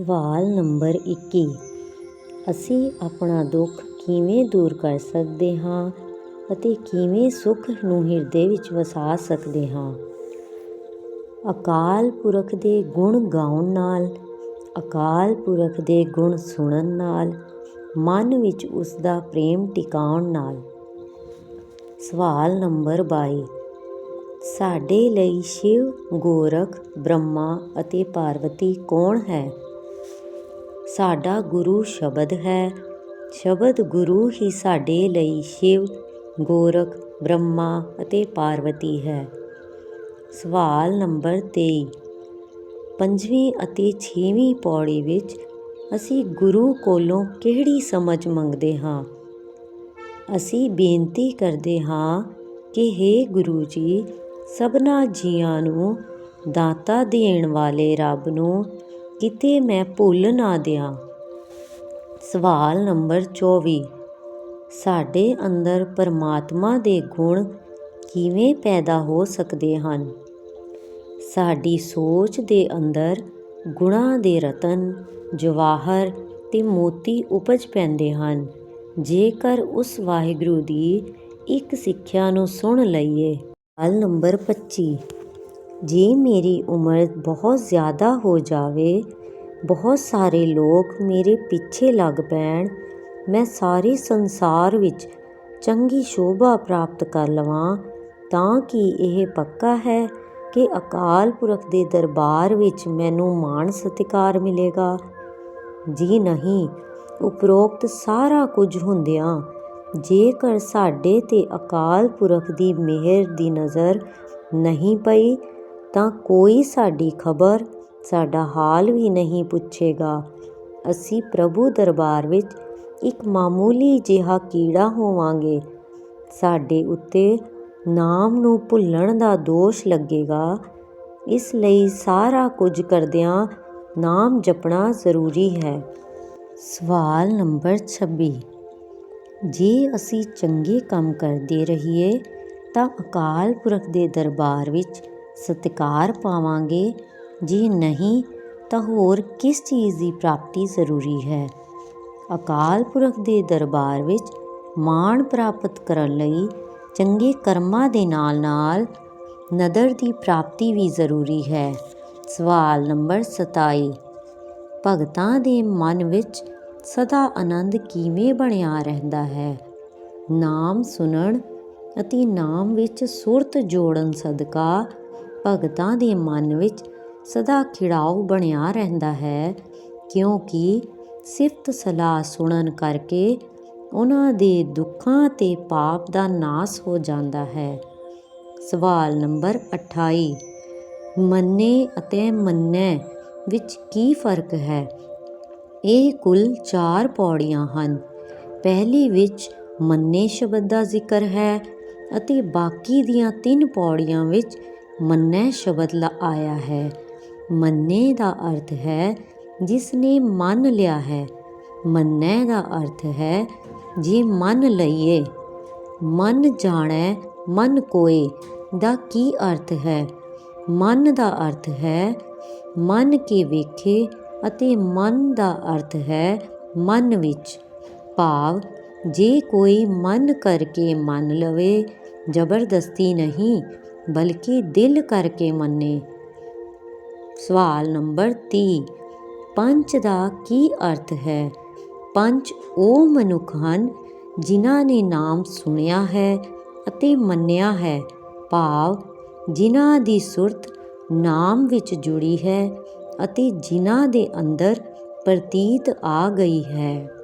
ਸਵਾਲ ਨੰਬਰ 21 ਅਸੀਂ ਆਪਣਾ ਦੁੱਖ ਕਿਵੇਂ ਦੂਰ ਕਰ ਸਕਦੇ ਹਾਂ ਅਤੇ ਕਿਵੇਂ ਸੁੱਖ ਨੂੰ ਹਿਰਦੇ ਵਿੱਚ ਵਸਾ ਸਕਦੇ ਹਾਂ? ਅਕਾਲ ਪੁਰਖ ਦੇ ਗੁਣ ਗਾਉਣ ਨਾਲ, ਅਕਾਲ ਪੁਰਖ ਦੇ ਗੁਣ ਸੁਣਨ ਨਾਲ, ਮਨ ਵਿੱਚ ਉਸ ਦਾ ਪ੍ਰੇਮ ਟਿਕਾਉਣ ਨਾਲ। ਸਵਾਲ ਨੰਬਰ 22 ਸਾਡੇ ਲਈ ਸ਼ਿਵ, ਗੋਰਖ, ਬ੍ਰਹਮਾ ਅਤੇ ਪਾਰਵਤੀ ਕੌਣ ਹੈ? ਸਾਡਾ ਗੁਰੂ ਸ਼ਬਦ ਹੈ। ਸ਼ਬਦ ਗੁਰੂ ਹੀ ਸਾਡੇ ਲਈ ਸ਼ਿਵ, ਗੋਰਖ, ਬ੍ਰਹਮਾ ਅਤੇ ਪਾਰਵਤੀ ਹੈ। ਸਵਾਲ ਨੰਬਰ 23 ਪੰਜਵੀਂ ਅਤੇ ਛੇਵੀਂ ਪੌੜੀ ਵਿੱਚ ਅਸੀਂ ਗੁਰੂ ਕੋਲੋਂ ਕਿਹੜੀ ਸਮਝ ਮੰਗਦੇ ਹਾਂ? ਅਸੀਂ ਬੇਨਤੀ ਕਰਦੇ ਹਾਂ ਕਿ हे ਗੁਰੂ ਜੀ, ਸਭਨਾ ਜੀਆਂ ਨੂੰ ਦਾਤਾ ਦੇਣ ਵਾਲੇ ਰੱਬ ਨੂੰ ਕਿਤੇ ਮੈਂ ਭੁੱਲ ਨਾ ਦਿਆਂ। ਸਵਾਲ ਨੰਬਰ 24 ਸਾਡੇ ਅੰਦਰ ਪਰਮਾਤਮਾ ਦੇ ਗੁਣ ਕਿਵੇਂ ਪੈਦਾ ਹੋ ਸਕਦੇ ਹਨ? ਸਾਡੀ ਸੋਚ ਦੇ ਅੰਦਰ ਗੁਣਾਂ ਦੇ ਰਤਨ, ਜਵਾਹਰ ਤੇ ਮੋਤੀ ਉਪਜ ਪੈਂਦੇ ਹਨ। ਜੇਕਰ ਉਸ ਵਾਹਿਗੁਰੂ ਦੀ ਇੱਕ ਸਿੱਖਿਆ ਨੂੰ ਸੁਣ ਲਈਏ। ਸਵਾਲ ਨੰਬਰ 25 ਜੇ ਮੇਰੀ ਉਮਰ ਬਹੁਤ ਜ਼ਿਆਦਾ ਹੋ ਜਾਵੇ, ਬਹੁਤ ਸਾਰੇ ਲੋਕ ਮੇਰੇ ਪਿੱਛੇ ਲੱਗ ਪੈਣ, ਮੈਂ ਸਾਰੇ ਸੰਸਾਰ ਵਿੱਚ ਚੰਗੀ ਸ਼ੋਭਾ ਪ੍ਰਾਪਤ ਕਰ ਲਵਾਂ, ਤਾਂ ਕਿ ਇਹ ਪੱਕਾ ਹੈ ਕਿ ਅਕਾਲ ਪੁਰਖ ਦੇ ਦਰਬਾਰ ਵਿੱਚ ਮੈਨੂੰ ਮਾਣ ਸਤਿਕਾਰ ਮਿਲੇਗਾ? ਜੀ ਨਹੀਂ, ਉਪਰੋਕਤ ਸਾਰਾ ਕੁਝ ਹੁੰਦਿਆਂ ਜੇਕਰ ਸਾਡੇ ਤੇ ਅਕਾਲ ਪੁਰਖ ਦੀ ਮਿਹਰ ਦੀ ਨਜ਼ਰ ਨਹੀਂ ਪਈ ਤਾਂ ਕੋਈ ਸਾਡੀ ਖਬਰ, ਸਾਡਾ ਹਾਲ ਵੀ ਨਹੀਂ ਪੁੱਛੇਗਾ। ਅਸੀਂ ਪ੍ਰਭੂ ਦਰਬਾਰ ਵਿੱਚ ਇੱਕ ਮਾਮੂਲੀ ਜਿਹਾ ਕੀੜਾ ਹੋਵਾਂਗੇ। ਸਾਡੇ ਉੱਤੇ ਨਾਮ ਨੂੰ ਭੁੱਲਣ ਦਾ ਦੋਸ਼ ਲੱਗੇਗਾ। ਇਸ ਲਈ ਸਾਰਾ ਕੁਝ ਕਰਦਿਆਂ ਨਾਮ ਜਪਣਾ ਜ਼ਰੂਰੀ ਹੈ। ਸਵਾਲ ਨੰਬਰ 26 ਜੇ ਅਸੀਂ ਚੰਗੇ ਕੰਮ ਕਰਦੇ ਰਹੀਏ, ਤਾਂ ਅਕਾਲ ਪੁਰਖ ਦੇ ਦਰਬਾਰ ਵਿੱਚ ਸਤਿਕਾਰ ਪਾਵਾਂਗੇ। ਜੇ ਨਹੀਂ, ਤਾਂ ਹੋਰ ਕਿਸ ਚੀਜ਼ ਦੀ ਪ੍ਰਾਪਤੀ ਜ਼ਰੂਰੀ ਹੈ? ਅਕਾਲ ਪੁਰਖ ਦੇ ਦਰਬਾਰ ਵਿੱਚ ਮਾਣ ਪ੍ਰਾਪਤ ਕਰਨ ਲਈ ਚੰਗੇ ਕਰਮਾਂ ਦੇ ਨਾਲ-ਨਾਲ ਨਦਰ ਦੀ ਪ੍ਰਾਪਤੀ ਵੀ ਜ਼ਰੂਰੀ ਹੈ। ਸਵਾਲ ਨੰਬਰ 27 ਭਗਤਾਂ ਦੇ ਮਨ ਵਿੱਚ ਸਦਾ ਆਨੰਦ ਕਿਵੇਂ ਬਣਿਆ ਰਹਿੰਦਾ ਹੈ? ਨਾਮ ਸੁਣਨ ਅਤੇ ਨਾਮ ਵਿੱਚ ਸੁਰਤ ਜੋੜਨ ਸਦਕਾ ਭਗਤਾਂ ਦੇ ਮਨ ਵਿੱਚ ਸਦਾ ਖਿੜਾਉ ਬਣਿਆ ਰਹਿੰਦਾ ਹੈ, ਕਿਉਂਕਿ ਸਿਫਤ ਸਲਾਹ ਸੁਣਨ ਕਰਕੇ ਉਹਨਾਂ ਦੇ ਦੁੱਖਾਂ ਤੇ ਪਾਪ ਦਾ ਨਾਸ ਹੋ ਜਾਂਦਾ ਹੈ। ਸਵਾਲ ਨੰਬਰ 28 ਮੰਨੇ ਅਤੇ ਮੰਨੈ ਵਿੱਚ ਕੀ ਫ਼ਰਕ ਹੈ? ਇਹ ਕੁੱਲ 4 ਪੌੜੀਆਂ ਹਨ। ਪਹਿਲੀ ਵਿੱਚ ਮੰਨੇ ਸ਼ਬਦ ਦਾ ਜ਼ਿਕਰ ਹੈ ਅਤੇ ਬਾਕੀ ਦੀਆਂ ਤਿੰਨ ਪੌੜੀਆਂ ਵਿੱਚ ਮੰਨੈ ਸ਼ਬਦ ਲ ਆਇਆ ਹੈ। ਮੰਨੇ ਦਾ ਅਰਥ ਹੈ ਜਿਸ ਨੇ ਮੰਨ ਲਿਆ ਹੈ। ਮੰਨੈ ਦਾ ਅਰਥ ਹੈ, ਜੇ ਮੰਨ ਲਈਏ, ਮਨ ਜਾਣੈ, ਮਨ ਕੋਏ, ਦਾ ਕੀ ਅਰਥ ਹੈ? ਮਨ ਦਾ ਅਰਥ ਹੈ, ਮਨ ਕੇ ਵੇਖੇ ਅਤੇ ਮਨ ਦਾ ਅਰਥ ਹੈ, ਮਨ ਵਿੱਚ। ਭਾਵ, ਜੇ ਕੋਈ ਮਨ ਕਰਕੇ ਮੰਨ ਲਵੇ, ਜ਼ਬਰਦਸਤੀ ਨਹੀਂ ਬਲਕਿ ਦਿਲ ਕਰਕੇ ਮੰਨੇ। ਸਵਾਲ ਨੰਬਰ 30 ਪੰਚ ਦਾ ਕੀ ਅਰਥ ਹੈ? ਪੰਚ ਉਹ ਮਨੁੱਖ ਹਨ ਜਿਨ੍ਹਾਂ ਨੇ ਨਾਮ ਸੁਣਿਆ ਹੈ ਅਤੇ ਮੰਨਿਆ ਹੈ। ਭਾਵ, ਜਿਨ੍ਹਾਂ ਦੀ ਸੁਰਤ ਨਾਮ ਵਿੱਚ ਜੁੜੀ ਹੈ ਅਤੇ ਜਿਨ੍ਹਾਂ ਦੇ ਅੰਦਰ ਪ੍ਰਤੀਤ ਆ ਗਈ ਹੈ।